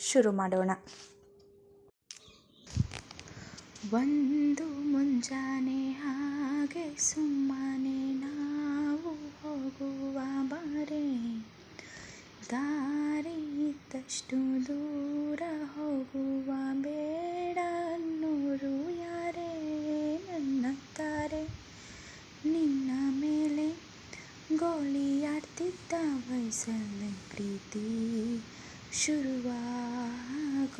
ಶುರು ಮಾಡೋಣ. ಒಂದು ಮುಂಜಾನೆ ಹಾಗೆ ಸುಮ್ಮನೆ ನಾವು ಹೋಗುವ ಬಾರೆ. ದಾರಿ ಇದ್ದಷ್ಟು ದೂರ ಹೋಗುವ ಬೇಡ ಅನ್ನೋರು ಯಾರೇ ನನ್ನತ್ತಾರೆ ನಿನ್ನ ಮೇಲೆ ಗೋಳಿಯಾಡ್ತಿದ್ದ ವಯಸ್ಸಲ್ಲಿ ಪ್ರೀತಿ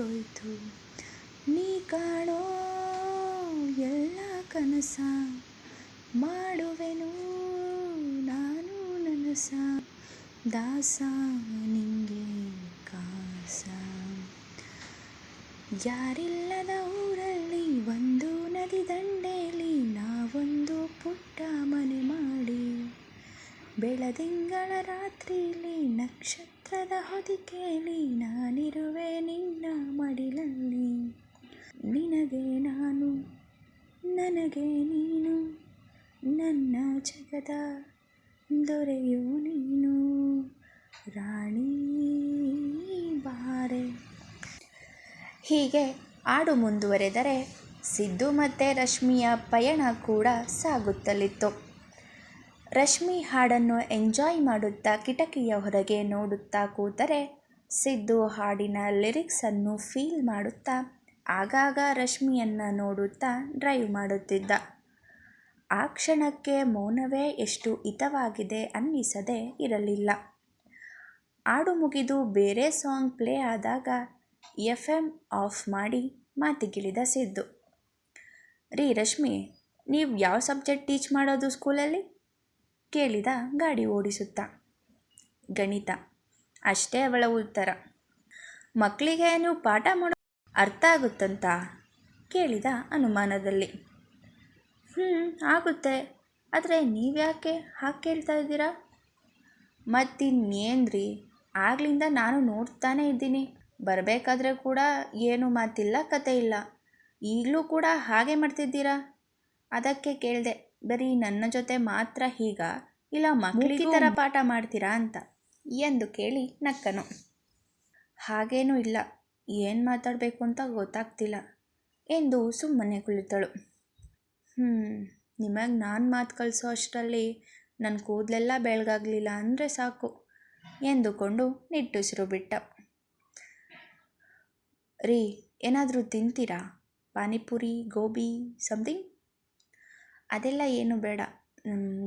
ಶುರುವಾಗೋಯ್ತು ನೀ ಕಾಣೋ ಎಲ್ಲ ಕನಸ ಮಾಡುವೆನು ನಾನು ನನಸ. ದಾಸ ನಿಂಗೆ ಕಾಸ. ಯಾರಿಲ್ಲದ ಊರಲ್ಲಿ ಒಂದು ನದಿ ದಂಡೆಯಲ್ಲಿ ನಾವೊಂದು ಪುಟ್ಟ ಮನೆ ಮಾಡಿ, ಬೆಳದಿಂಗಳ ರಾತ್ರಿಲಿ ನಕ್ಷತ್ರದ ಹೊದಿಕೆಯಲ್ಲಿ ನಾನಿರುವೆ ನಿನ್ನ ಮಡಿಲಲ್ಲಿ. ನಿನಗೆ ನಾನು, ನನಗೆ ನೀನು, ನನ್ನ ಜಗದ ದೊರೆಯು ನೀನು. ರಾಣಿ ಬಾರೆ. ಹೀಗೆ ಹಾಡು ಮುಂದುವರೆದರೆ ಸಿದ್ದು ಮತ್ತು ರಶ್ಮಿಯ ಪಯಣ ಕೂಡ ಸಾಗುತ್ತಲಿತ್ತು. ರಶ್ಮಿ ಹಾಡನ್ನು ಎಂಜಾಯ್ ಮಾಡುತ್ತಾ ಕಿಟಕಿಯ ಹೊರಗೆ ನೋಡುತ್ತಾ ಕೂತರೆ ಸಿದ್ದು ಹಾಡಿನ ಲಿರಿಕ್ಸನ್ನು ಫೀಲ್ ಮಾಡುತ್ತಾ ಆಗಾಗ ರಶ್ಮಿಯನ್ನು ನೋಡುತ್ತಾ ಡ್ರೈವ್ ಮಾಡುತ್ತಿದ್ದ. ಆ ಕ್ಷಣಕ್ಕೆ ಮೌನವೇ ಎಷ್ಟು ಹಿತವಾಗಿದೆ ಅನ್ನಿಸದೆ ಇರಲಿಲ್ಲ. ಹಾಡು ಮುಗಿದು ಬೇರೆ ಸಾಂಗ್ ಪ್ಲೇ ಆದಾಗ ಎಫ್ ಎಂ ಆಫ್ ಮಾಡಿ ಮಾತಿಗಿಳಿದ ಸಿದ್ದು. ರೀ ರಶ್ಮಿ, ನೀವು ಯಾವ ಸಬ್ಜೆಕ್ಟ್ ಟೀಚ್ ಮಾಡೋದು ಸ್ಕೂಲಲ್ಲಿ? ಕೇಳಿದ ಗಾಡಿ ಓಡಿಸುತ್ತಾ. ಗಣಿತ. ಅಷ್ಟೇ ಅವಳ ಉತ್ತರ. ಮಕ್ಕಳಿಗೆ ನೀವು ಪಾಠ ಮಾಡೋ, ಅರ್ಥ ಆಗುತ್ತಂತ? ಕೇಳಿದ ಅನುಮಾನದಲ್ಲಿ. ಹ್ಞೂ ಆಗುತ್ತೆ. ಆದರೆ ನೀವ್ಯಾಕೆ ಹಾಗೆ ಕೇಳ್ತಾ ಇದ್ದೀರಾ? ಮತ್ತಿನ್ನೇನ್ರಿ ಆಗ್ಲಿಂದ ನಾನು ನೋಡ್ತಾನೇ ಇದ್ದೀನಿ. ಬರಬೇಕಾದ್ರೆ ಕೂಡ ಏನು ಮಾತಿಲ್ಲ ಕತೆ ಇಲ್ಲ. ಈಗಲೂ ಕೂಡ ಹಾಗೆ ಮಾಡ್ತಿದ್ದೀರಾ? ಅದಕ್ಕೆ ಕೇಳಿದೆ. ಬರೀ ನನ್ನ ಜೊತೆ ಮಾತ್ರ ಹೀಗ? ಇಲ್ಲ ಮಕ್ಕಳಿಗೆ ಥರ ಪಾಠ ಮಾಡ್ತೀರಾ ಅಂತ? ಎಂದು ಕೇಳಿ ನಕ್ಕನು. ಹಾಗೇನೂ ಇಲ್ಲ. ಏನು ಮಾತಾಡಬೇಕು ಅಂತ ಗೊತ್ತಾಗ್ತಿಲ್ಲ ಎಂದು ಸುಮ್ಮನೆ ಕುಳಿತಳು. ಹ್ಞೂ ನಿಮಗೆ ನಾನು ಮಾತು ಕಳಿಸೋ ಅಷ್ಟರಲ್ಲಿ ನನ್ನ ಕೂದಲೆಲ್ಲ ಬೆಳಗಾಗಲಿಲ್ಲ ಅಂದರೆ ಸಾಕು ಎಂದುಕೊಂಡು ನಿಟ್ಟುಸಿರು ಬಿಟ್ಟ. ರೀ ಏನಾದರೂ ತಿಂತೀರಾ? ಪಾನಿಪುರಿ ಗೋಬಿ ಸಮಥಿಂಗ್ ಅದೆಲ್ಲ ಏನು ಬೇಡ.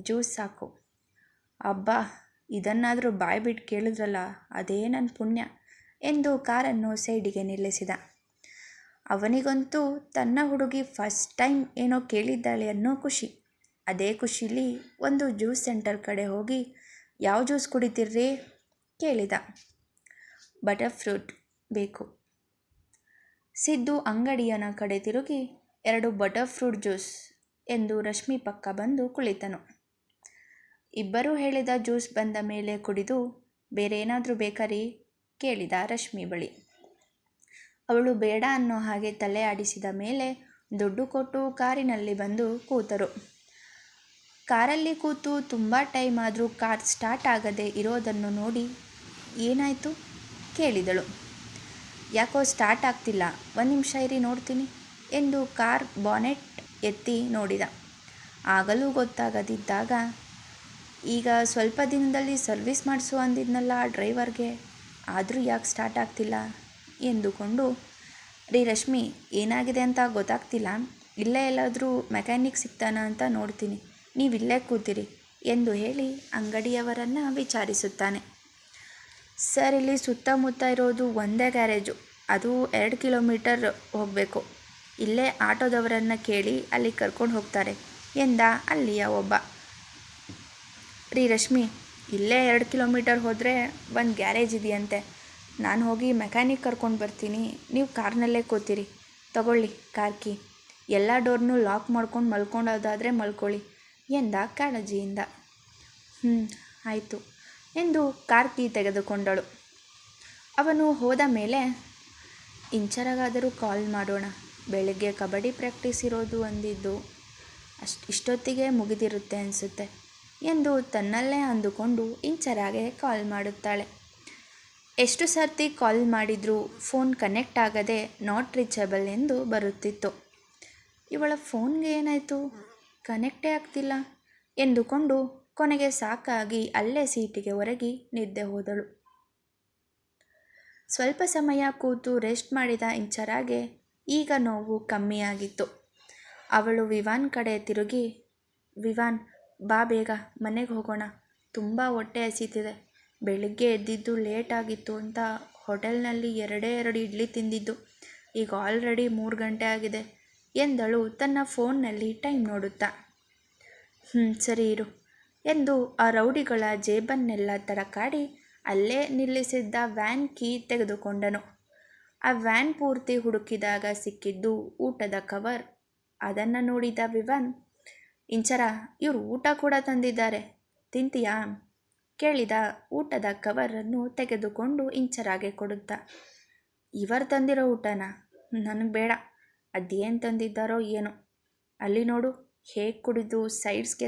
ಜ್ಯೂಸ್ ಸಾಕು. ಅಬ್ಬಾ, ಇದನ್ನಾದರೂ ಬಾಯಿ ಬಿಟ್ಟು ಕೇಳಿದ್ರಲ್ಲ, ಅದೇ ನನ್ನ ಪುಣ್ಯ ಎಂದು ಕಾರನ್ನು ಸೈಡಿಗೆ ನಿಲ್ಲಿಸಿದ. ಅವನಿಗಂತೂ ತನ್ನ ಹುಡುಗಿ ಫಸ್ಟ್ ಟೈಮ್ ಏನೋ ಕೇಳಿದ್ದಾಳೆ ಅನ್ನೋ ಖುಷಿ. ಅದೇ ಖುಷಿಲಿ ಒಂದು ಜ್ಯೂಸ್ ಸೆಂಟರ್ ಕಡೆ ಹೋಗಿ, ಯಾವ ಜ್ಯೂಸ್ ಕುಡಿತೀರ್ರಿ? ಕೇಳಿದ. ಬಟರ್ ಫ್ರೂಟ್ ಬೇಕು. ಸಿದ್ದು ಅಂಗಡಿಯನ ಕಡೆ ತಿರುಗಿ, ಎರಡು ಬಟರ್ ಫ್ರೂಟ್ ಜ್ಯೂಸ್ ಎಂದು ರಶ್ಮಿ ಪಕ್ಕ ಬಂದು ಕುಳಿತನು. ಇಬ್ಬರು ಹೇಳಿದ ಜ್ಯೂಸ್ ಬಂದ ಮೇಲೆ ಕುಡಿದು ಬೇರೆ ಏನಾದರೂ ಬೇಕಾರಿ? ಕೇಳಿದ ರಶ್ಮಿ ಬಳಿ. ಅವಳು ಬೇಡ ಅನ್ನೋ ಹಾಗೆ ತಲೆ ಆಡಿಸಿದ ಮೇಲೆ ದುಡ್ಡು ಕೊಟ್ಟು ಕಾರಿನಲ್ಲಿ ಬಂದು ಕೂತರು. ಕಾರಲ್ಲಿ ಕೂತು ತುಂಬ ಟೈಮ್ ಆದರೂ ಕಾರ್ ಸ್ಟಾರ್ಟ್ ಆಗದೆ ಇರೋದನ್ನು ನೋಡಿ ಏನಾಯಿತು? ಕೇಳಿದಳು. ಯಾಕೋ ಸ್ಟಾರ್ಟ್ ಆಗ್ತಿಲ್ಲ. ಒಂದು ನಿಮಿಷ ಇರಿ ನೋಡ್ತೀನಿ ಎಂದು ಕಾರ್ ಬಾನೆಟ್ ಎತ್ತಿ ನೋಡಿದ. ಆಗಲೂ ಗೊತ್ತಾಗದಿದ್ದಾಗ, ಈಗ ಸ್ವಲ್ಪ ದಿನದಲ್ಲಿ ಸರ್ವಿಸ್ ಮಾಡಿಸು ಅಂದಿದ್ನಲ್ಲ ಆ ಡ್ರೈವರ್ಗೆ, ಆದರೂ ಯಾಕೆ ಸ್ಟಾರ್ಟ್ ಆಗ್ತಿಲ್ಲ? ಎಂದುಕೊಂಡು, ರೀ ರಶ್ಮಿ, ಏನಾಗಿದೆ ಅಂತ ಗೊತ್ತಾಗ್ತಿಲ್ಲ. ಇಲ್ಲೇ ಎಲ್ಲಾದರೂ ಮೆಕ್ಯಾನಿಕ್ ಸಿಗ್ತಾನ ಅಂತ ನೋಡ್ತೀನಿ. ನೀವು ಇಲ್ಲೇ ಕೂತಿರಿ, ಎಂದು ಹೇಳಿ ಅಂಗಡಿಯವರನ್ನು ವಿಚಾರಿಸುತ್ತಾನೆ. ಸರ್, ಇಲ್ಲಿ ಸುತ್ತಮುತ್ತ ಇರೋದು ಒಂದೇ ಗ್ಯಾರೇಜು. ಅದು ಎರಡು ಕಿಲೋಮೀಟರ್ ಹೋಗಬೇಕು. ಇಲ್ಲೇ ಆಟೋದವರನ್ನು ಕೇಳಿ ಅಲ್ಲಿ ಕರ್ಕೊಂಡು ಹೋಗ್ತಾರೆ ಎಂದ ಅಲ್ಲಿಯ ಒಬ್ಬ. ರೀ ರಶ್ಮಿ, ಇಲ್ಲೇ ಎರಡು ಕಿಲೋಮೀಟರ್ ಹೋದರೆ ಒಂದು ಗ್ಯಾರೇಜ್ ಇದೆಯಂತೆ. ನಾನು ಹೋಗಿ ಮೆಕ್ಯಾನಿಕ್ ಕರ್ಕೊಂಡು ಬರ್ತೀನಿ. ನೀವು ಕಾರ್ನಲ್ಲೇ ಕೂತೀರಿ. ತಗೊಳ್ಳಿ, ಕಾರ್ ಕೀ. ಎಲ್ಲ ಡೋರ್ನೂ ಲಾಕ್ ಮಾಡ್ಕೊಂಡು ಮಲ್ಕೊಂಡೋದಾದರೆ ಮಲ್ಕೊಳ್ಳಿ ಎಂದ ಕಾಳಜಿಯಿಂದ. ಹ್ಞೂ ಆಯಿತು ಎಂದು ಕಾರ್ ಕೀ ತೆಗೆದುಕೊಂಡಳು. ಅವನು ಹೋದ ಮೇಲೆ, ಇಂಚರಗಾದರೂ ಕಾಲ್ ಮಾಡೋಣ. ಬೆಳಗ್ಗೆ ಕಬಡ್ಡಿ ಪ್ರಾಕ್ಟೀಸ್ ಇರೋದು ಒಂದಿದ್ದು ಅಷ್ಟು ಇಷ್ಟೊತ್ತಿಗೆ ಮುಗಿದಿರುತ್ತೆ ಅನಿಸುತ್ತೆ ಎಂದು ತನ್ನಲ್ಲೇ ಅಂದುಕೊಂಡು ಇಂಚರಾಗೆ ಕಾಲ್ ಮಾಡುತ್ತಾಳೆ. ಎಷ್ಟು ಸರ್ತಿ ಕಾಲ್ ಮಾಡಿದರೂ ಫೋನ್ ಕನೆಕ್ಟ್ ಆಗದೆ ನಾಟ್ ರೀಚಬಲ್ ಎಂದು ಬರುತ್ತಿತ್ತು. ಇವಳ ಫೋನ್ಗೆ ಏನಾಯಿತು? ಕನೆಕ್ಟೇ ಆಗ್ತಿಲ್ಲ ಎಂದುಕೊಂಡು ಕೊನೆಗೆ ಸಾಕಾಗಿ ಅಲ್ಲೇ ಸೀಟಿಗೆ ಒರಗಿ ನಿದ್ದೆ ಹೋದಳು. ಸ್ವಲ್ಪ ಸಮಯ ಕೂತು ರೆಸ್ಟ್ ಮಾಡಿದ ಇಂಚರಾಗೆ ಈಗ ನೋವು ಕಮ್ಮಿಯಾಗಿತ್ತು. ಅವಳು ವಿವಾನ್ ಕಡೆ ತಿರುಗಿ, ವಿವಾನ್, ಬಾ ಬೇಗ, ಮನೆಗೆ ಹೋಗೋಣ. ತುಂಬ ಹೊಟ್ಟೆ ಹಸಿತಿದೆ. ಬೆಳಿಗ್ಗೆ ಎದ್ದಿದ್ದು ಲೇಟ್ ಆಗಿತ್ತು ಅಂತ ಹೋಟೆಲ್ನಲ್ಲಿ ಎರಡೇ ಎರಡು ಇಡ್ಲಿ ತಿಂದಿದ್ದು. ಈಗ ಆಲ್ರೆಡಿ ಮೂರು ಗಂಟೆ ಆಗಿದೆ. ಎಂದಳು ತನ್ನ ಫೋನ್ನಲ್ಲಿ ಟೈಮ್ ನೋಡುತ್ತಾ. ಹ್ಞೂ ಸರಿ ಇರು. ಎಂದು ಆ ರೌಡಿಗಳ ಜೇಬನ್ನೆಲ್ಲ ತಡಕಾಡಿ ಅಲ್ಲೇ ನಿಲ್ಲಿಸಿದ್ದ ವ್ಯಾನ್ ಕೀ ತೆಗೆದುಕೊಂಡನು. ಆ ವ್ಯಾನ್ ಪೂರ್ತಿ ಹುಡುಕಿದಾಗ ಸಿಕ್ಕಿದ್ದು ಊಟದ ಕವರ್ ಅದನ್ನು ನೋಡಿದ ವಿವನ್, ಇಂಚರ, ಇವರು ಊಟ ಕೂಡ ತಂದಿದ್ದಾರೆ. ತಿಂತೀಯಾ? ಕೇಳಿದ ಊಟದ ಕವರನ್ನು ತೆಗೆದುಕೊಂಡು ಇಂಚರಾಗೆ ಕೊಡುತ್ತಾ, ಇವರು ತಂದಿರೋ ಊಟನ? ನನಗೆ ಬೇಡ. ಅದೇನು ತಂದಿದ್ದಾರೋ ಏನೋ. ಅಲ್ಲಿ ನೋಡು, ಹೇಗೆ ಕುಡಿದು, ಸೈಡ್ಸ್ಗೆ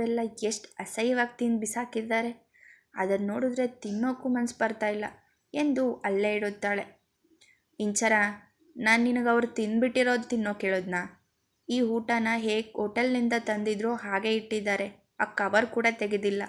ಎಲ್ಲ ಎಷ್ಟು ಅಸಹ್ಯವಾಗಿ ತಿಂದು ಬಿಸಾಕಿದ್ದಾರೆ. ಅದನ್ನು ನೋಡಿದ್ರೆ ತಿನ್ನೋಕ್ಕೂ ಮನಸ್ಸು ಬರ್ತಾ ಇಲ್ಲ ಎಂದು ಅಲ್ಲೇ ಇಡುತ್ತಾಳೆ. ಇಂಚರ, ನಾನು ನಿನಗೆ ಅವ್ರು ತಿನ್ಬಿಟ್ಟಿರೋದು ತಿನ್ನೋ ಕೇಳೋದನ್ನ ಈ ಊಟನ ಹೇಗೆ ಹೋಟೆಲ್ನಿಂದ ತಂದಿದ್ರು ಹಾಗೆ ಇಟ್ಟಿದ್ದಾರೆ. ಆ ಕವರ್ ಕೂಡ ತೆಗೆದಿಲ್ಲ.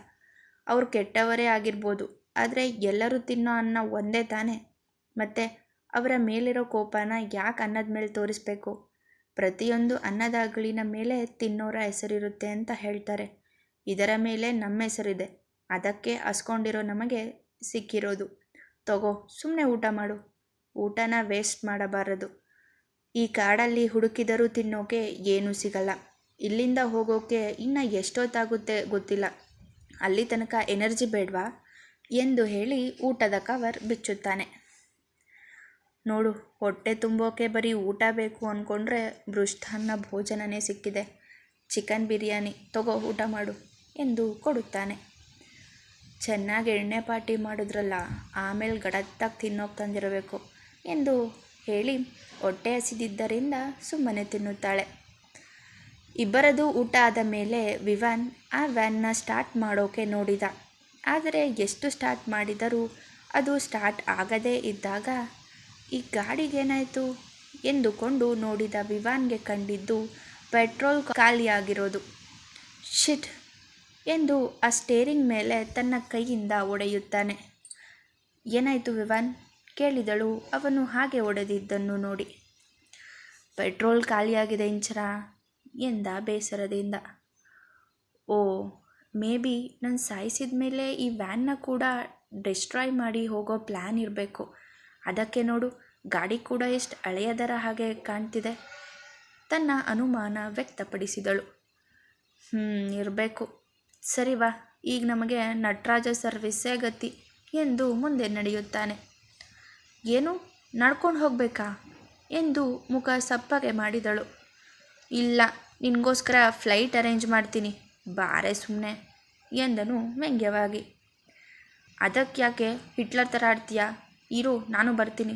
ಅವ್ರು ಕೆಟ್ಟವರೇ ಆಗಿರ್ಬೋದು. ಆದರೆ ಎಲ್ಲರೂ ತಿನ್ನೋ ಅನ್ನ ಒಂದೇ ತಾನೇ. ಮತ್ತು ಅವರ ಮೇಲಿರೋ ಕೋಪನ ಯಾಕೆ ಅನ್ನದ ಮೇಲೆ ತೋರಿಸ್ಬೇಕು? ಪ್ರತಿಯೊಂದು ಅನ್ನದಾಗಳಿನ ಮೇಲೆ ತಿನ್ನೋರ ಹೆಸರಿರುತ್ತೆ ಅಂತ ಹೇಳ್ತಾರೆ. ಇದರ ಮೇಲೆ ನಮ್ಮ ಹೆಸರಿದೆ. ಅದಕ್ಕೆ ಹಸ್ಕೊಂಡಿರೋ ನಮಗೆ ಸಿಕ್ಕಿರೋದು. ತಗೋ ಸುಮ್ಮನೆ ಊಟ ಮಾಡು. ಊಟನ ವೇಸ್ಟ್ ಮಾಡಬಾರದು. ಈ ಕಾಡಲ್ಲಿ ಹುಡುಕಿದರೂ ತಿನ್ನೋಕೆ ಏನೂ ಸಿಗಲ್ಲ. ಇಲ್ಲಿಂದ ಹೋಗೋಕೆ ಇನ್ನು ಎಷ್ಟೊತ್ತಾಗುತ್ತೆ ಗೊತ್ತಿಲ್ಲ. ಅಲ್ಲಿ ತನಕ ಎನರ್ಜಿ ಬೇಡವಾ? ಎಂದು ಹೇಳಿ ಊಟದ ಕವರ್ ಬಿಚ್ಚುತ್ತಾನೆ. ನೋಡು, ಹೊಟ್ಟೆ ತುಂಬೋಕೆ ಬರೀ ಊಟ ಬೇಕು ಅಂದ್ಕೊಂಡ್ರೆ ಬೃಷ್ಟಾನ್ನ ಭೋಜನನೇ ಸಿಕ್ಕಿದೆ. ಚಿಕನ್ ಬಿರಿಯಾನಿ, ತಗೋ ಊಟ ಮಾಡು ಎಂದು ಕೊಡುತ್ತಾನೆ. ಚೆನ್ನಾಗಿ ಎಣ್ಣೆ ಪಾಟಿ ಮಾಡಿದ್ರಲ್ಲ, ಆಮೇಲೆ ಗಡತ್ತಾಗಿ ತಿನ್ನೋಕೆ ತಂದಿರಬೇಕು. ಎಂದು ಹೇಳಿ ಹೊಟ್ಟೆ ಹಸಿದಿದ್ದರಿಂದ ಸುಮ್ಮನೆ ತಿನ್ನುತ್ತಾಳೆ. ಇಬ್ಬರದು ಊಟ ಆದ ಮೇಲೆ ವಿವಾನ್ ಆ ವ್ಯಾನ್ನ ಸ್ಟಾರ್ಟ್ ಮಾಡೋಕೆ ನೋಡಿದ. ಆದರೆ ಎಷ್ಟು ಸ್ಟಾರ್ಟ್ ಮಾಡಿದರೂ ಅದು ಸ್ಟಾರ್ಟ್ ಆಗದೇ ಇದ್ದಾಗ, ಈ ಗಾಡಿಗೇನಾಯಿತು? ಎಂದುಕೊಂಡು ನೋಡಿದ ವಿವಾನ್ಗೆ ಕಂಡಿದ್ದು ಪೆಟ್ರೋಲ್ ಖಾಲಿಯಾಗಿರೋದು. ಶಿಟ್! ಎಂದು ಆ ಸ್ಟೇರಿಂಗ್ ಮೇಲೆ ತನ್ನ ಕೈಯಿಂದ ಒಡೆಯುತ್ತಾನೆ ಏನಾಯಿತು ವಿವಾನ್? ಕೇಳಿದಳು. ಅವನು ಹಾಗೆ ಒಡೆದಿದ್ದನ್ನು ನೋಡಿ. ಪೆಟ್ರೋಲ್ ಖಾಲಿಯಾಗಿದೆ ಇಂಚರ ಎಂದ ಬೇಸರದಿಂದ. ಓ, ಮೇ ಬಿ ನಾನು ಸಾಯಿಸಿದ ಮೇಲೆ ಈ ವ್ಯಾನ್ನ ಕೂಡ ಡಿಸ್ಟ್ರಾಯ್ ಮಾಡಿ ಹೋಗೋ ಪ್ಲ್ಯಾನ್ ಇರಬೇಕು. ಅದಕ್ಕೆ ನೋಡು, ಗಾಡಿ ಕೂಡ ಎಷ್ಟು ಹಳೆಯದರ ಹಾಗೆ ಕಾಣ್ತಿದೆ. ತನ್ನ ಅನುಮಾನ ವ್ಯಕ್ತಪಡಿಸಿದಳು. ಹ್ಞೂ ಇರಬೇಕು. ಸರಿ ವಾ, ಈಗ ನಮಗೆ ನಟರಾಜ ಸರ್ವಿಸ್ಸೇ ಗತಿ ಎಂದು ಮುಂದೆ ನಡೆಯುತ್ತಾನೆ. ಏನು? ನಡ್ಕೊಂಡು ಹೋಗಬೇಕಾ? ಎಂದು ಮುಖ ಸಪ್ಪಗೆ ಮಾಡಿದಳು. ಇಲ್ಲ, ನಿನಗೋಸ್ಕರ ಫ್ಲೈಟ್ ಅರೇಂಜ್ ಮಾಡ್ತೀನಿ. ಬಾರೆ ಸುಮ್ಮನೆ ಎಂದನು ವ್ಯಂಗ್ಯವಾಗಿ. ಅದಕ್ಕೆ ಯಾಕೆ ಹಿಟ್ಲರ್ ಥರ ಆಡ್ತೀಯಾ? ಇರು, ನಾನು ಬರ್ತೀನಿ,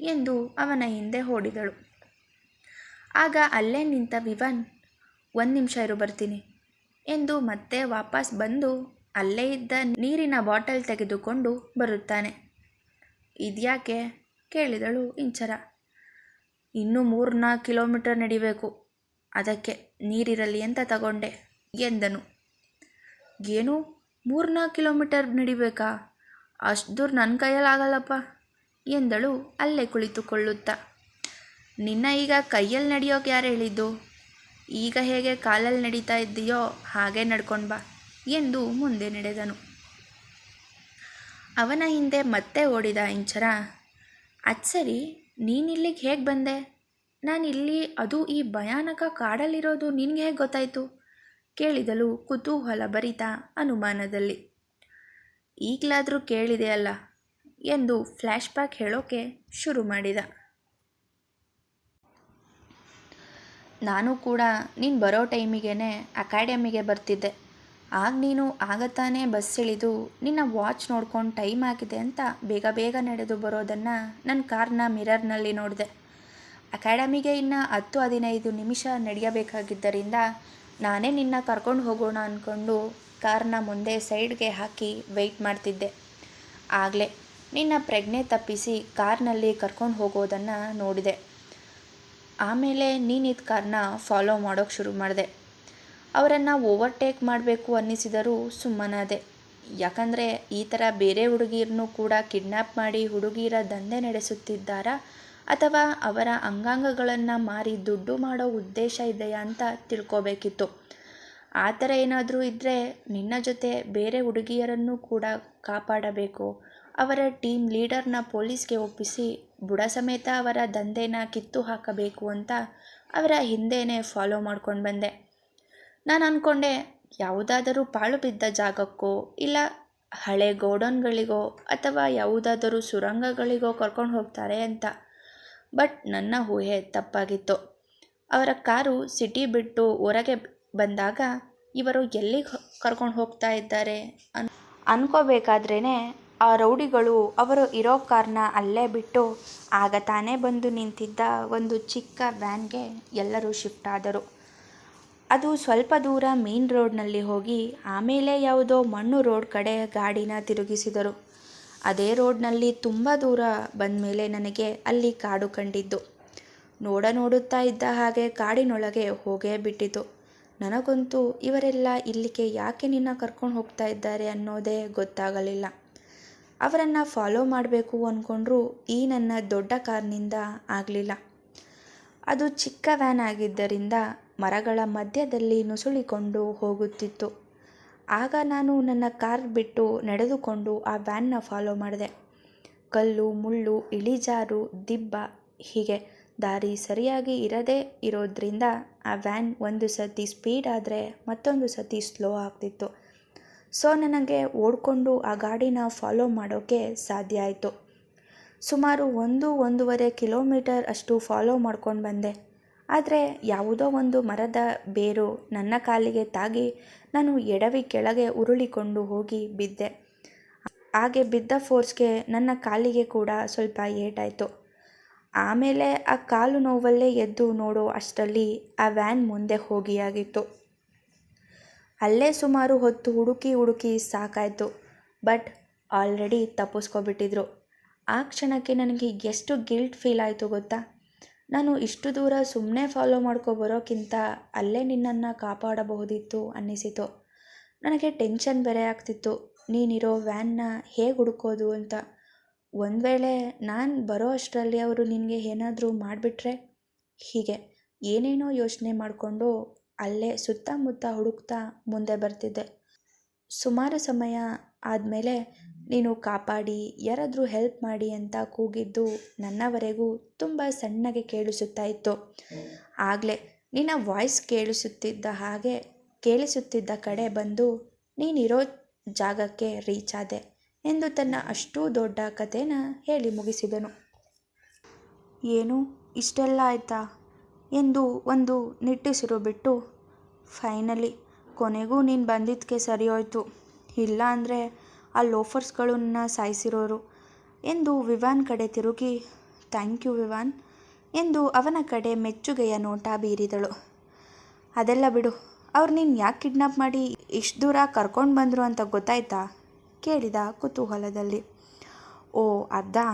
ಎಂದು ಅವನ ಹಿಂದೆ ಓಡಿದಳು. ಆಗ ಅಲ್ಲೇ ನಿಂತ ವಿವನ್, ಒಂದು ನಿಮಿಷ ಇರು, ಬರ್ತೀನಿ, ಎಂದು ಮತ್ತೆ ವಾಪಸ್ ಬಂದು ಅಲ್ಲೇ ಇದ್ದ ನೀರಿನ ಬಾಟಲ್ ತೆಗೆದುಕೊಂಡು ಬರುತ್ತಾನೆ. ಇದ್ಯಾಕೆ? ಕೇಳಿದಳು ಇಂಚರ. ಇನ್ನೂ ಮೂರು ನಾಲ್ಕು ಕಿಲೋಮೀಟರ್ ನಡಿಬೇಕು. ಅದಕ್ಕೆ ನೀರಿರಲಿ ಅಂತ ತಗೊಂಡೆ ಎಂದನು. ಏನು? ಮೂರ್ನಾಲ್ಕು ಕಿಲೋಮೀಟರ್ ನಡಿಬೇಕಾ? ಅಷ್ಟು ದೂರ ನನ್ನ ಕೈಯಲ್ಲಾಗಲ್ಲಪ್ಪ ಎಂದಳು ಅಲ್ಲೇ ಕುಳಿತುಕೊಳ್ಳುತ್ತಾ. ನಿನ್ನ ಈಗ ಕೈಯಲ್ಲಿ ನಡೆಯೋಕೆ ಯಾರು ಹೇಳಿದ್ದು? ಈಗ ಹೇಗೆ ಕಾಲಲ್ಲಿ ನಡೀತಾ ಇದ್ದೀಯೋ ಹಾಗೆ ನಡ್ಕೊಂಡು ಬಾ ಎಂದು ಮುಂದೆ ನಡೆದನು. ಅವನ ಹಿಂದೆ ಮತ್ತೆ ಓಡಿದ ಇಂಚರ ಅದು ಸರಿ ನೀನಿಲ್ಲಿಗೆ ಹೇಗೆ ಬಂದೆ? ನಾನು ಇಲ್ಲಿ ಅದು ಈ ಭಯಾನಕ ಕಾಡಲ್ಲಿರೋದು ನಿನಗೆ ಹೇಗೆ ಗೊತ್ತಾಯಿತು? ಕೇಳಿದಳು ಕುತೂಹಲ ಭರಿತ ಅನುಮಾನದಲ್ಲಿ. ಈಗಲಾದರೂ ಕೇಳಿದೆ ಅಲ್ಲ, ಎಂದು ಫ್ಲ್ಯಾಶ್ ಬ್ಯಾಕ್ ಹೇಳೋಕೆ ಶುರು ಮಾಡಿದ. ನಾನು ಕೂಡ ನೀನು ಬರೋ ಟೈಮಿಗೇ ಅಕಾಡೆಮಿಗೆ ಬರ್ತಿದ್ದೆ. ಆಗ ನೀನು ಆಗ ತಾನೇ ಬಸ್ ಇಳಿದು ನಿನ್ನ ವಾಚ್ ನೋಡ್ಕೊಂಡು ಟೈಮ್ ಆಗಿದೆ ಅಂತ ಬೇಗ ಬೇಗ ನಡೆದು ಬರೋದನ್ನು ನನ್ನ ಕಾರ್ನ ಮಿರರ್ನಲ್ಲಿ ನೋಡಿದೆ. ಅಕಾಡೆಮಿಗೆ ಇನ್ನು ಹತ್ತು ಹದಿನೈದು ನಿಮಿಷ ನಡೆಯಬೇಕಾಗಿದ್ದರಿಂದ ನಾನೇ ನಿನ್ನ ಕರ್ಕೊಂಡು ಹೋಗೋಣ ಅಂದ್ಕೊಂಡು ಕಾರ್ನ ಮುಂದೆ ಸೈಡ್ಗೆ ಹಾಕಿ ವೆಯ್ಟ್ ಮಾಡ್ತಿದ್ದೆ. ಆಗಲೇ ನಿನ್ನ ಪ್ರಜ್ಞೆ ತಪ್ಪಿಸಿ ಕಾರ್ನಲ್ಲಿ ಕರ್ಕೊಂಡು ಹೋಗೋದನ್ನು ನೋಡಿದೆ. ಆಮೇಲೆ ನೀನಿದ್ದ ಕಾರ್ನ ಫಾಲೋ ಮಾಡೋಕ್ಕೆ ಶುರು ಮಾಡಿದೆ. ಅವರನ್ನು ಓವರ್ಟೇಕ್ ಮಾಡಬೇಕು ಅನ್ನಿಸಿದರೂ ಸುಮ್ಮನಾದೆ. ಯಾಕಂದರೆ ಈ ಥರ ಬೇರೆ ಹುಡುಗಿಯರನ್ನು ಕೂಡ ಕಿಡ್ನ್ಯಾಪ್ ಮಾಡಿ ಹುಡುಗಿಯರ ದಂಧೆ ನಡೆಸುತ್ತಿದ್ದಾರಾ? ಅಥವಾ ಅವರ ಅಂಗಾಂಗಗಳನ್ನು ಮಾರಿ ದುಡ್ಡು ಮಾಡೋ ಉದ್ದೇಶ ಇದೆಯಾ ಅಂತ ತಿಳ್ಕೋಬೇಕಿತ್ತು. ಆ ಥರ ಏನಾದರೂ ಇದ್ದರೆ ನಿನ್ನ ಜೊತೆ ಬೇರೆ ಹುಡುಗಿಯರನ್ನು ಕೂಡ ಕಾಪಾಡಬೇಕು. ಅವರ ಟೀಮ್ ಲೀಡರ್ನ ಪೊಲೀಸ್ಗೆ ಒಪ್ಪಿಸಿ ಬುಡ ಸಮೇತ ಅವರ ದಂಧೆನ ಕಿತ್ತು ಹಾಕಬೇಕು ಅಂತ ಅವರ ಹಿಂದೆಯೇ ಫಾಲೋ ಮಾಡ್ಕೊಂಡು ಬಂದೆ. ನಾನು ಅಂದ್ಕೊಂಡೆ ಯಾವುದಾದರೂ ಪಾಳು ಬಿದ್ದ ಜಾಗಕ್ಕೋ, ಇಲ್ಲ ಹಳೆ ಗೋಡೌನ್ಗಳಿಗೋ, ಅಥವಾ ಯಾವುದಾದರೂ ಸುರಂಗಗಳಿಗೋ ಕರ್ಕೊಂಡು ಹೋಗ್ತಾರೆ ಅಂತ. ಬಟ್ ನನ್ನ ಊಹೆ ತಪ್ಪಾಗಿತ್ತು. ಅವರ ಕಾರು ಸಿಟಿ ಬಿಟ್ಟು ಹೊರಗೆ ಬಂದಾಗ ಇವರು ಎಲ್ಲಿಗೆ ಕರ್ಕೊಂಡು ಹೋಗ್ತಾ ಇದ್ದಾರೆ ಅನ್ ಅನ್ಕೋಬೇಕಾದ್ರೇ ಆ ರೌಡಿಗಳು ಅವರು ಇರೋ ಕಾರ್ನ ಅಲ್ಲೇ ಬಿಟ್ಟು ಆಗ ತಾನೇ ಬಂದು ನಿಂತಿದ್ದ ಒಂದು ಚಿಕ್ಕ ವ್ಯಾನ್ಗೆ ಎಲ್ಲರೂ ಶಿಫ್ಟ್ ಆದರು. ಅದು ಸ್ವಲ್ಪ ದೂರ ಮೇನ್ ರೋಡ್ನಲ್ಲಿ ಹೋಗಿ ಆಮೇಲೆ ಯಾವುದೋ ಮಣ್ಣು ರೋಡ್ ಕಡೆ ಗಾಡಿನ ತಿರುಗಿಸಿದರು. ಅದೇ ರೋಡ್ನಲ್ಲಿ ತುಂಬ ದೂರ ಬಂದ ಮೇಲೆ ನನಗೆ ಅಲ್ಲಿ ಕಾಡು ಕಂಡಿದ್ದು. ನೋಡ ನೋಡುತ್ತಾ ಇದ್ದ ಹಾಗೆ ಕಾಡಿನೊಳಗೆ ಹೋಗೇ ಬಿಟ್ಟಿತು. ನನಗಂತೂ ಇವರೆಲ್ಲ ಇಲ್ಲಿಗೆ ಯಾಕೆ ನಿನ್ನ ಕರ್ಕೊಂಡು ಹೋಗ್ತಾ ಇದ್ದಾರೆ ಅನ್ನೋದೇ ಗೊತ್ತಾಗಲಿಲ್ಲ. ಅವರನ್ನು ಫಾಲೋ ಮಾಡಬೇಕು ಅಂದ್ಕೊಂಡ್ರೂ ಈ ನನ್ನ ದೊಡ್ಡ ಕಾರ್ನಿಂದ ಆಗಲಿಲ್ಲ. ಅದು ಚಿಕ್ಕ ವ್ಯಾನ್ ಆಗಿದ್ದರಿಂದ ಮರಗಳ ಮಧ್ಯದಲ್ಲಿ ನುಸುಳಿಕೊಂಡು ಹೋಗುತ್ತಿತ್ತು. ಆಗ ನಾನು ನನ್ನ ಕಾರ್ ಬಿಟ್ಟು ನಡೆದುಕೊಂಡು ಆ ವ್ಯಾನ್ನ ಫಾಲೋ ಮಾಡಿದೆ. ಕಲ್ಲು, ಮುಳ್ಳು, ಇಳಿಜಾರು, ದಿಬ್ಬ ಹೀಗೆ ದಾರಿ ಸರಿಯಾಗಿ ಇರದೇ ಇರೋದ್ರಿಂದ ಆ ವ್ಯಾನ್ ಒಂದು ಸತಿ ಸ್ಪೀಡ್ ಆದರೆ ಮತ್ತೊಂದು ಸತಿ ಸ್ಲೋ ಆಗ್ತಿತ್ತು. ಸೊ ನನಗೆ ಓಡಿಕೊಂಡು ಆ ಗಾಡಿನ ಫಾಲೋ ಮಾಡೋಕ್ಕೆ ಸಾಧ್ಯ ಆಯಿತು. ಸುಮಾರು ಒಂದು, ಒಂದೂವರೆ ಕಿಲೋಮೀಟರ್ ಅಷ್ಟು ಫಾಲೋ ಮಾಡ್ಕೊಂಡು ಬಂದೆ. ಆದರೆ ಯಾವುದೋ ಒಂದು ಮರದ ಬೇರು ನನ್ನ ಕಾಲಿಗೆ ತಾಗಿ ನಾನು ಎಡವಿ ಕೆಳಗೆ ಉರುಳಿಕೊಂಡು ಹೋಗಿ ಬಿದ್ದೆ. ಹಾಗೆ ಬಿದ್ದ ಫೋರ್ಸ್ಗೆ ನನ್ನ ಕಾಲಿಗೆ ಕೂಡ ಸ್ವಲ್ಪ ಏಟಾಯಿತು. ಆಮೇಲೆ ಆ ಕಾಲು ನೋವಲ್ಲೇ ಎದ್ದು ನೋಡೋ ಅಷ್ಟರಲ್ಲಿ ಆ ವ್ಯಾನ್ ಮುಂದೆ ಹೋಗಿಯಾಗಿತ್ತು. ಅಲ್ಲೇ ಸುಮಾರು ಹೊತ್ತು ಹುಡುಕಿ ಹುಡುಕಿ ಸಾಕಾಯಿತು. ಬಟ್ ಆಲ್ರೆಡಿ ತಪ್ಪಿಸ್ಕೊಬಿಟ್ಟಿದ್ರು. ಆ ಕ್ಷಣಕ್ಕೆ ನನಗೆ ಎಷ್ಟು ಗಿಲ್ಟ್ ಫೀಲ್ ಆಯಿತು ಗೊತ್ತಾ? ನಾನು ಇಷ್ಟು ದೂರ ಸುಮ್ಮನೆ ಫಾಲೋ ಮಾಡ್ಕೊ ಬರೋಕ್ಕಿಂತ ಅಲ್ಲೇ ನಿನ್ನನ್ನು ಕಾಪಾಡಬಹುದಿತ್ತು ಅನ್ನಿಸಿತು. ನನಗೆ ಟೆನ್ಷನ್ ಬೇರೆ ಆಗ್ತಿತ್ತು. ನೀನಿರೋ ವ್ಯಾನ್ನ ಹೇಗೆ ಹುಡುಕೋದು ಅಂತ. ಒಂದು ವೇಳೆ ನಾನು ಬರೋ ಅಷ್ಟರಲ್ಲಿ ಅವರು ನಿನಗೆ ಏನಾದರೂ ಮಾಡಿಬಿಟ್ರೆ? ಹೀಗೆ. ಏನೇನೋ ಯೋಚನೆ ಮಾಡಿಕೊಂಡು ಅಲ್ಲೇ ಸುತ್ತಮುತ್ತ ಹುಡುಕ್ತಾ ಮುಂದೆ ಬರ್ತಿದ್ದೆ. ಸುಮಾರು ಸಮಯ ಆದಮೇಲೆ ನೀನು ಕಾಪಾಡಿ, ಯಾರಾದರೂ ಹೆಲ್ಪ್ ಮಾಡಿ ಅಂತ ಕೂಗಿದ್ದು ನನ್ನವರೆಗೂ ತುಂಬ ಸಣ್ಣಗೆ ಕೇಳಿಸುತ್ತಾ ಇತ್ತು. ಆಗಲೇ ನಿನ್ನ ವಾಯ್ಸ್ ಕೇಳಿಸುತ್ತಿದ್ದ ಹಾಗೆ ಕೇಳಿಸುತ್ತಿದ್ದ ಕಡೆ ಬಂದು, ನೀನಿರೋ ಜಾಗಕ್ಕೆ ರೀಚ್ ಆದೆ ಎಂದು ತನ್ನ ಅಷ್ಟೂ ದೊಡ್ಡ ಕಥೆನ ಹೇಳಿ ಮುಗಿಸಿದನು. ಏನು? ಇಷ್ಟೆಲ್ಲ ಆಯ್ತಾ? ಎಂದು ಒಂದು ನಿಟ್ಟುಸಿರು ಬಿಟ್ಟು ಫೈನಲಿ ಕೊನೆಗೂ ನೀನು ಬಂದಿದ್ದಕ್ಕೆ ಸರಿ ಹೋಯ್ತು. ಇಲ್ಲ ಅಂದರೆ ಆ ಲೋಫರ್ಸ್ಗಳನ್ನ ಸಾಯಿಸಿರೋರು. ಎಂದು ವಿವಾನ್ ಕಡೆ ತಿರುಗಿ, ಥ್ಯಾಂಕ್ ಯು ವಿವಾನ್ ಎಂದು ಅವನ ಕಡೆ ಮೆಚ್ಚುಗೆಯ ನೋಟ ಬೀರಿದಳು. ಅದೆಲ್ಲ ಬಿಡು, ಅವ್ರು ನೀನು ಯಾಕೆ ಕಿಡ್ನಾಪ್ ಮಾಡಿ ಇಷ್ಟು ದೂರ ಕರ್ಕೊಂಡು ಬಂದರು ಅಂತ ಗೊತ್ತಾಯ್ತಾ? ಕೇಳಿದ ಕುತೂಹಲದಲ್ಲಿ. ಓ, ಅದಾ?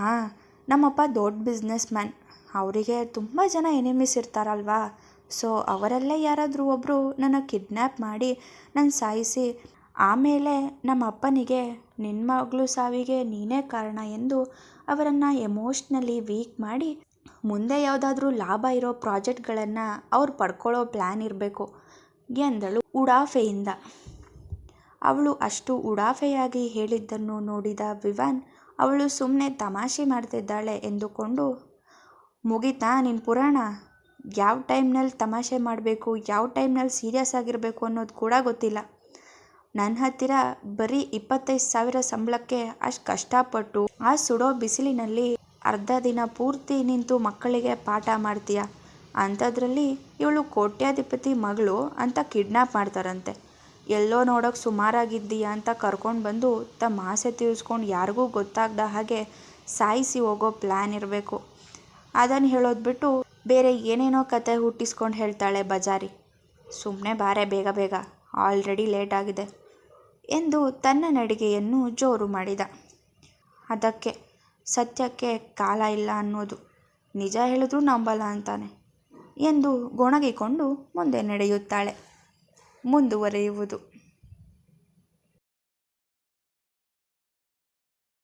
ನಮ್ಮಪ್ಪ ದೊಡ್ಡ ಬಿಸ್ನೆಸ್ ಮ್ಯಾನ್. ಅವರಿಗೆ ತುಂಬ ಜನ ಎನಿಮೀಸ್ ಇರ್ತಾರಲ್ವಾ? ಸೊ ಅವರಲ್ಲೇ ಯಾರಾದರೂ ಒಬ್ಬರು ನನ್ನ ಕಿಡ್ನ್ಯಾಪ್ ಮಾಡಿ ನನ್ನ ಸಾಯಿಸಿ, ಆಮೇಲೆ ನಮ್ಮ ಅಪ್ಪನಿಗೆ ನಿನ್ನ ಮಗಳು ಸಾವಿಗೆ ನೀನೇ ಕಾರಣ ಎಂದು ಅವರನ್ನು ಎಮೋಷ್ನಲಿ ವೀಕ್ ಮಾಡಿ ಮುಂದೆ ಯಾವುದಾದ್ರೂ ಲಾಭ ಇರೋ ಪ್ರಾಜೆಕ್ಟ್ಗಳನ್ನು ಅವ್ರು ಪಡ್ಕೊಳ್ಳೋ ಪ್ಲ್ಯಾನ್ ಇರಬೇಕು ಎಂದಳು ಉಡಾಫೆಯಿಂದ. ಅವಳು ಅಷ್ಟು ಉಡಾಫೆಯಾಗಿ ಹೇಳಿದ್ದನ್ನು ನೋಡಿದ ವಿವಾನ್, ಅವಳು ಸುಮ್ಮನೆ ತಮಾಷೆ ಮಾಡ್ತಿದ್ದಾಳೆ ಎಂದುಕೊಂಡು, ಮುಗಿತಾ ನಿನ್ನ ಪುರಾಣ? ಯಾವ ಟೈಮ್ನಲ್ಲಿ ತಮಾಷೆ ಮಾಡಬೇಕು, ಯಾವ ಟೈಮ್ನಲ್ಲಿ ಸೀರಿಯಸ್ ಆಗಿರಬೇಕು ಅನ್ನೋದು ಕೂಡ ಗೊತ್ತಿಲ್ಲ. ನನ್ನ ಹತ್ತಿರ ಬರೀ ಇಪ್ಪತ್ತೈದು ಸಾವಿರ ಸಂಬಳಕ್ಕೆ ಅಷ್ಟು ಕಷ್ಟಪಟ್ಟು ಆ ಸುಡೋ ಬಿಸಿಲಿನಲ್ಲಿ ಅರ್ಧ ದಿನ ಪೂರ್ತಿ ನಿಂತು ಮಕ್ಕಳಿಗೆ ಪಾಠ ಮಾಡ್ತೀಯ? ಅಂಥದ್ರಲ್ಲಿ ಇವಳು ಕೋಟ್ಯಾಧಿಪತಿ ಮಗಳು ಅಂತ ಕಿಡ್ನಾಪ್ ಮಾಡ್ತಾರಂತೆ. ಎಲ್ಲೋ ನೋಡೋಕೆ ಸುಮಾರಾಗಿದ್ದೀಯಾ ಅಂತ ಕರ್ಕೊಂಡು ಬಂದು ತಮ್ಮ ಆಸೆ ತೀರಿಸ್ಕೊಂಡು ಯಾರಿಗೂ ಗೊತ್ತಾಗದ ಹಾಗೆ ಸಾಯಿಸಿ ಹೋಗೋ ಪ್ಲ್ಯಾನ್ ಇರಬೇಕು. ಅದನ್ನು ಹೇಳೋದು ಬಿಟ್ಟು ಬೇರೆ ಏನೇನೋ ಕತೆ ಹುಟ್ಟಿಸ್ಕೊಂಡು ಹೇಳ್ತಾಳೆ ಬಜಾರಿ. ಸುಮ್ಮನೆ ಬಾರೆ ಬೇಗ ಬೇಗ. ಆಲ್ರೆಡಿ ಲೇಟ್ ಆಗಿದೆ ಎಂದು ತನ್ನ ನಡಿಗೆಯನ್ನು ಜೋರು ಮಾಡಿದ. ಅದಕ್ಕೆ ಸತ್ಯಕ್ಕೆ ಕಾಲ ಇಲ್ಲ ಅನ್ನೋದು ನಿಜ ಹೇಳಿದ್ರೂ ನಂಬಲ್ಲ ಅಂತಾನೆ ಎಂದು ಗೊಣಗಿಕೊಂಡು ಮುಂದೆ ನಡೆಯುತ್ತಾಳೆ. ಮುಂದುವರಿಯುವುದು.